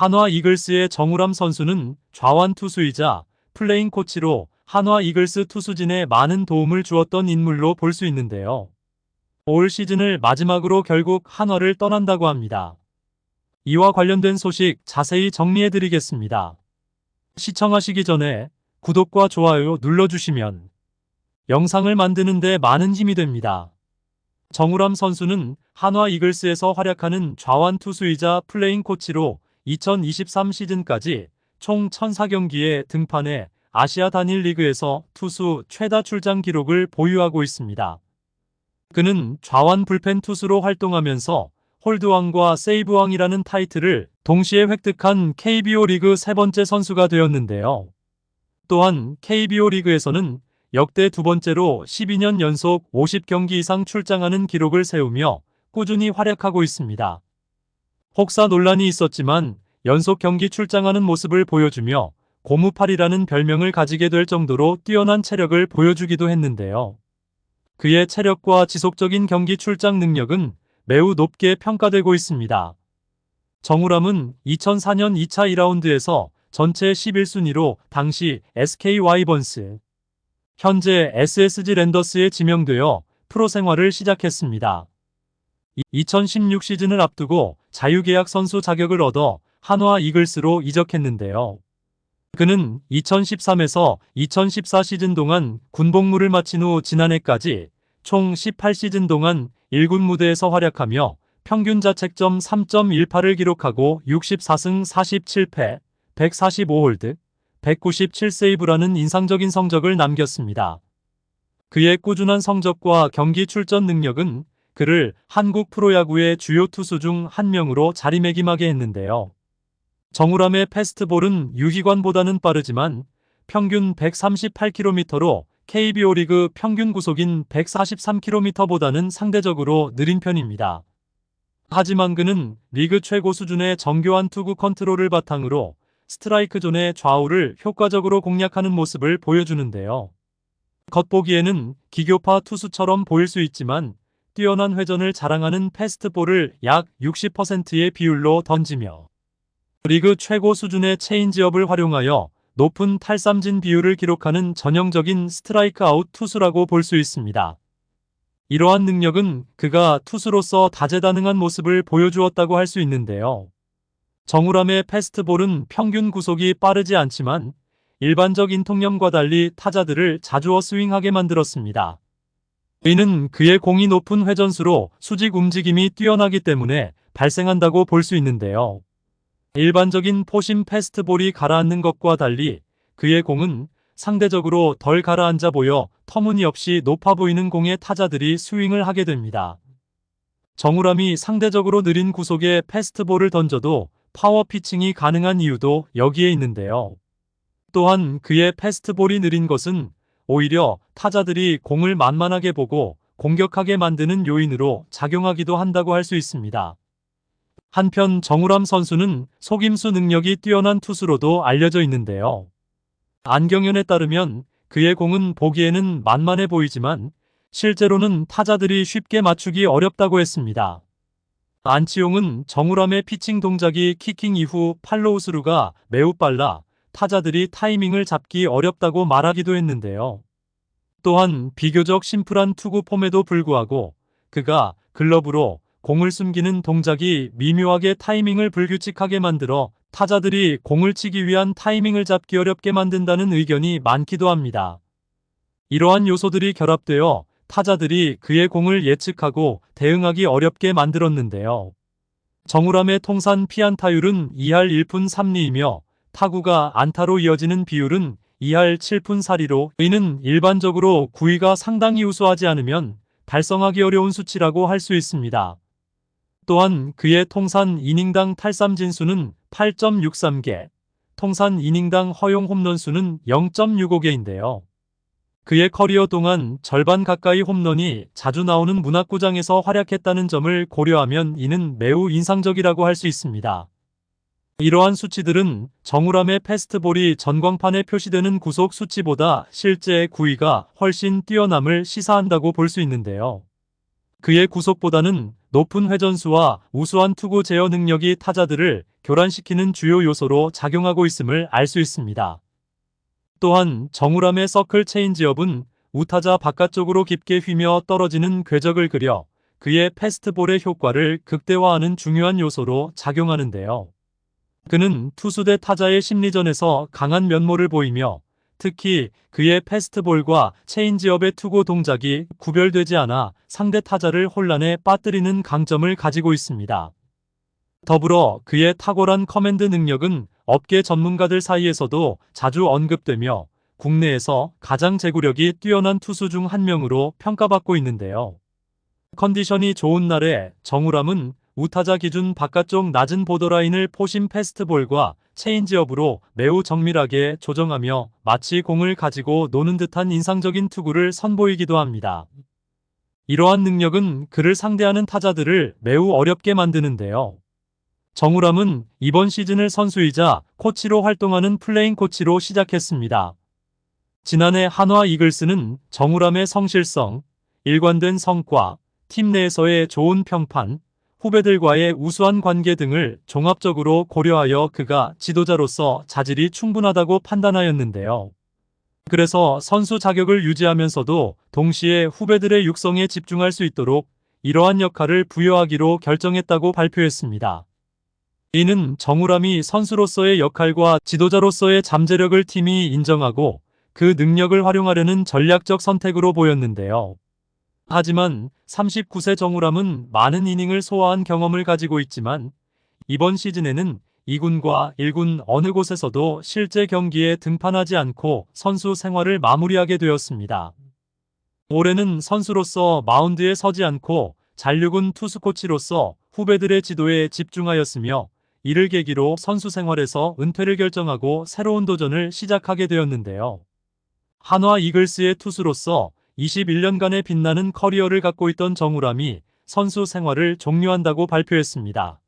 한화 이글스의 정우람 선수는 좌완 투수이자 플레잉 코치로 한화 이글스 투수진에 많은 도움을 주었던 인물로 볼 수 있는데요. 올 시즌을 마지막으로 결국 한화를 떠난다고 합니다. 이와 관련된 소식 자세히 정리해 드리겠습니다. 시청하시기 전에 구독과 좋아요 눌러주시면 영상을 만드는데 많은 힘이 됩니다. 정우람 선수는 한화 이글스에서 활약하는 좌완 투수이자 플레잉 코치로 2023 시즌까지 총 1004경기에 등판해 아시아 단일 리그에서 투수 최다 출장 기록을 보유하고 있습니다. 그는 좌완 불펜 투수로 활동하면서 홀드왕과 세이브왕이라는 타이틀을 동시에 획득한 KBO 리그 세 번째 선수가 되었는데요. 또한 KBO 리그에서는 역대 두 번째로 12년 연속 50경기 이상 출장하는 기록을 세우며 꾸준히 활약하고 있습니다. 혹사 논란이 있었지만 연속 경기 출장하는 모습을 보여주며 고무팔이라는 별명을 가지게 될 정도로 뛰어난 체력을 보여주기도 했는데요. 그의 체력과 지속적인 경기 출장 능력은 매우 높게 평가되고 있습니다. 정우람은 2004년 2차 2라운드에서 전체 11순위로 당시 SK 와이번스, 현재 SSG 랜더스에 지명되어 프로 생활을 시작했습니다. 2016 시즌을 앞두고 자유계약 선수 자격을 얻어 한화 이글스로 이적했는데요. 그는 2013에서 2014 시즌 동안 군복무를 마친 후 지난해까지 총 18시즌 동안 1군 무대에서 활약하며 평균 자책점 3.18을 기록하고 64승 47패, 145홀드, 197세이브라는 인상적인 성적을 남겼습니다. 그의 꾸준한 성적과 경기 출전 능력은 그를 한국 프로야구의 주요 투수 중 한 명으로 자리매김하게 했는데요. 정우람의 패스트볼은 유희관보다는 빠르지만 평균 138km로 KBO 리그 평균 구속인 143km보다는 상대적으로 느린 편입니다. 하지만 그는 리그 최고 수준의 정교한 투구 컨트롤을 바탕으로 스트라이크 존의 좌우를 효과적으로 공략하는 모습을 보여주는데요. 겉보기에는 기교파 투수처럼 보일 수 있지만 뛰어난 회전을 자랑하는 패스트볼을 약 60%의 비율로 던지며 리그 최고 수준의 체인지업을 활용하여 높은 탈삼진 비율을 기록하는 전형적인 스트라이크 아웃 투수라고 볼 수 있습니다. 이러한 능력은 그가 투수로서 다재다능한 모습을 보여주었다고 할 수 있는데요. 정우람의 패스트볼은 평균 구속이 빠르지 않지만 일반적 인통념과 달리 타자들을 자주 어 스윙하게 만들었습니다. 이는 그의 공이 높은 회전수로 수직 움직임이 뛰어나기 때문에 발생한다고 볼 수 있는데요. 일반적인 포심 패스트볼이 가라앉는 것과 달리 그의 공은 상대적으로 덜 가라앉아 보여 터무니없이 높아 보이는 공에 타자들이 스윙을 하게 됩니다. 정우람이 상대적으로 느린 구속에 패스트볼을 던져도 파워 피칭이 가능한 이유도 여기에 있는데요. 또한 그의 패스트볼이 느린 것은 오히려 타자들이 공을 만만하게 보고 공격하게 만드는 요인으로 작용하기도 한다고 할 수 있습니다. 한편 정우람 선수는 속임수 능력이 뛰어난 투수로도 알려져 있는데요. 안경연에 따르면 그의 공은 보기에는 만만해 보이지만 실제로는 타자들이 쉽게 맞추기 어렵다고 했습니다. 안치용은 정우람의 피칭 동작이 키킹 이후 팔로우스루가 매우 빨라 타자들이 타이밍을 잡기 어렵다고 말하기도 했는데요. 또한 비교적 심플한 투구 폼에도 불구하고 그가 글러브로 공을 숨기는 동작이 미묘하게 타이밍을 불규칙하게 만들어 타자들이 공을 치기 위한 타이밍을 잡기 어렵게 만든다는 의견이 많기도 합니다. 이러한 요소들이 결합되어 타자들이 그의 공을 예측하고 대응하기 어렵게 만들었는데요. 정우람의 통산 피안타율은 2할 1푼 3리이며 타구가 안타로 이어지는 비율은 2할 7푼 4리로 이는 일반적으로 구위가 상당히 우수하지 않으면 달성하기 어려운 수치라고 할 수 있습니다. 또한 그의 통산 이닝당 탈삼진 수는 8.63개, 통산 이닝당 허용 홈런 수는 0.65개인데요. 그의 커리어 동안 절반 가까이 홈런이 자주 나오는 문학구장에서 활약했다는 점을 고려하면 이는 매우 인상적이라고 할 수 있습니다. 이러한 수치들은 정우람의 패스트볼이 전광판에 표시되는 구속 수치보다 실제 구위가 훨씬 뛰어남을 시사한다고 볼 수 있는데요. 그의 구속보다는 높은 회전수와 우수한 투구 제어 능력이 타자들을 교란시키는 주요 요소로 작용하고 있음을 알 수 있습니다. 또한 정우람의 서클 체인지업은 우타자 바깥쪽으로 깊게 휘며 떨어지는 궤적을 그려 그의 패스트볼의 효과를 극대화하는 중요한 요소로 작용하는데요. 그는 투수 대 타자의 심리전에서 강한 면모를 보이며 특히 그의 패스트볼과 체인지업의 투구 동작이 구별되지 않아 상대 타자를 혼란에 빠뜨리는 강점을 가지고 있습니다. 더불어 그의 탁월한 커맨드 능력은 업계 전문가들 사이에서도 자주 언급되며 국내에서 가장 제구력이 뛰어난 투수 중 한 명으로 평가받고 있는데요. 컨디션이 좋은 날에 정우람은 우타자 기준 바깥쪽 낮은 보더라인을 포심 패스트볼과 체인지업으로 매우 정밀하게 조정하며 마치 공을 가지고 노는 듯한 인상적인 투구를 선보이기도 합니다. 이러한 능력은 그를 상대하는 타자들을 매우 어렵게 만드는데요. 정우람은 이번 시즌을 선수이자 코치로 활동하는 플레잉 코치로 시작했습니다. 지난해 한화 이글스는 정우람의 성실성, 일관된 성과, 팀 내에서의 좋은 평판, 후배들과의 우수한 관계 등을 종합적으로 고려하여 그가 지도자로서 자질이 충분하다고 판단하였는데요. 그래서 선수 자격을 유지하면서도 동시에 후배들의 육성에 집중할 수 있도록 이러한 역할을 부여하기로 결정했다고 발표했습니다. 이는 정우람이 선수로서의 역할과 지도자로서의 잠재력을 팀이 인정하고 그 능력을 활용하려는 전략적 선택으로 보였는데요. 하지만 39세 정우람은 많은 이닝을 소화한 경험을 가지고 있지만 이번 시즌에는 2군과 1군 어느 곳에서도 실제 경기에 등판하지 않고 선수 생활을 마무리하게 되었습니다. 올해는 선수로서 마운드에 서지 않고 잔류군 투수 코치로서 후배들의 지도에 집중하였으며 이를 계기로 선수 생활에서 은퇴를 결정하고 새로운 도전을 시작하게 되었는데요. 한화 이글스의 투수로서 21년간의 빛나는 커리어를 갖고 있던 정우람이 선수 생활을 종료한다고 발표했습니다.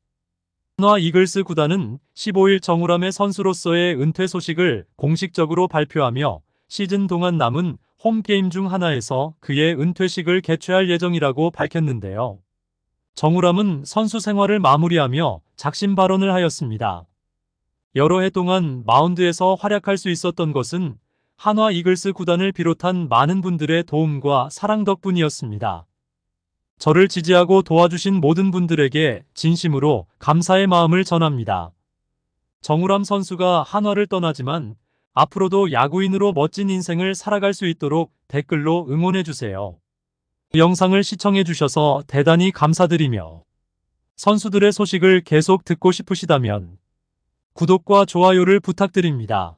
한화 이글스 구단은 15일 정우람의 선수로서의 은퇴 소식을 공식적으로 발표하며 시즌 동안 남은 홈게임 중 하나에서 그의 은퇴식을 개최할 예정이라고 밝혔는데요. 정우람은 선수 생활을 마무리하며 작심 발언을 하였습니다. 여러 해 동안 마운드에서 활약할 수 있었던 것은 한화 이글스 구단을 비롯한 많은 분들의 도움과 사랑 덕분이었습니다. 저를 지지하고 도와주신 모든 분들에게 진심으로 감사의 마음을 전합니다. 정우람 선수가 한화를 떠나지만 앞으로도 야구인으로 멋진 인생을 살아갈 수 있도록 댓글로 응원해주세요. 영상을 시청해주셔서 대단히 감사드리며 선수들의 소식을 계속 듣고 싶으시다면 구독과 좋아요를 부탁드립니다.